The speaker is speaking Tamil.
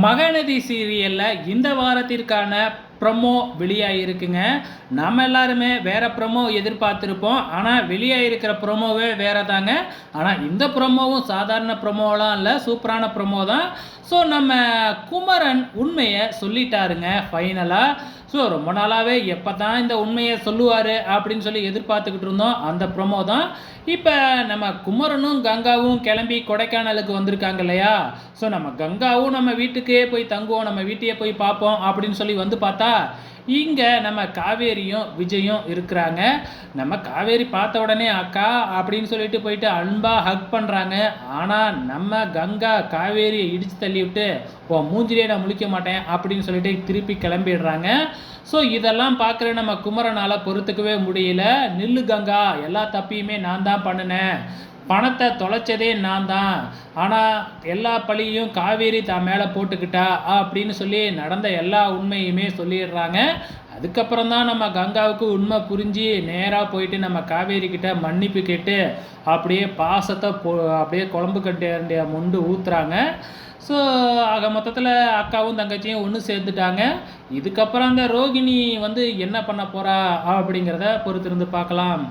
மகநதி சீரியலில் இந்த வாரத்திற்கான ப்ரொமோ வெளியாகிருக்குங்க நம்ம எல்லாருமே வேறு ப்ரொமோ எதிர்பார்த்துருப்போம். ஆனால் வெளியாகிருக்கிற ப்ரொமோவே வேறு தாங்க ஆனால் இந்த ப்ரொமோவும் சாதாரண ப்ரொமோலாம் இல்லை. சூப்பரான ப்ரொமோ தான். ஸோ நம்ம குமரன் உண்மையை சொல்லிட்டாருங்க ஃபைனலாக ஸோ ரொம்ப நாளாகவே எப்போ தான் இந்த உண்மையை சொல்லுவார் அப்படின்னு சொல்லி எதிர்பார்த்துக்கிட்டு இருந்தோம். அந்த ப்ரொமோ தான். இப்போ நம்ம குமரனும் கங்காவும் கிளம்பி கொடைக்கானலுக்கு வந்திருக்காங்க இல்லையா? ஸோ நம்ம கங்காவும் நம்ம வீட்டுக்கே போய் தங்குவோம். நம்ம வீட்டையே போய் பார்ப்போம் அப்படின்னு சொல்லி வந்து பார்த்தா இங்கே நம்ம காவேரியும் விஜயும் இருக்கிறாங்க. நம்ம காவேரி பார்த்த உடனே அக்கா அப்படின்னு சொல்லிட்டு போயிட்டு அன்பாக ஹக் பண்ணுறாங்க ஆனால் நம்ம கங்கா காவேரியை இடித்து தள்ளி விட்டு ஓ மூஞ்சிலே நான் முழிக்க மாட்டேன் அப்படின்னு சொல்லிட்டு திருப்பி கிளம்பிடுறாங்க. ஸோ இதெல்லாம் பார்க்குற நம்ம குமரனால் பொறுத்துக்கவே முடியல. நில்லு கங்கா எல்லா தப்பையுமே நான் தான் பண்ணினேன். பணத்தை தொலைச்சதே நான் தான் ஆனால் எல்லா பழியும் காவேரி தான் மேலே போட்டுக்கிட்டா அப்படின்னு சொல்லி நடந்த எல்லா உண்மையுமே சொல்லிடுறாங்க. அதுக்கப்புறம் தான் நம்ம கங்காவுக்கு உண்மை புரிஞ்சு நேராக போயிட்டு நம்ம காவேரி கிட்ட மன்னிப்பு கேட்டு அப்படியே பாசத்தை போ அப்படியே குழம்பு கட்டிய முண்டு ஊற்றுறாங்க ஸோ ஆக மொத்தத்தில் அக்காவும் தங்கச்சியும் ஒன்று சேர்ந்துட்டாங்க. இதுக்கப்புறம் அந்த ரோகிணி வந்து என்ன பண்ண போகிறா அப்படிங்கிறத பொறுத்திருந்து பார்க்கலாம்.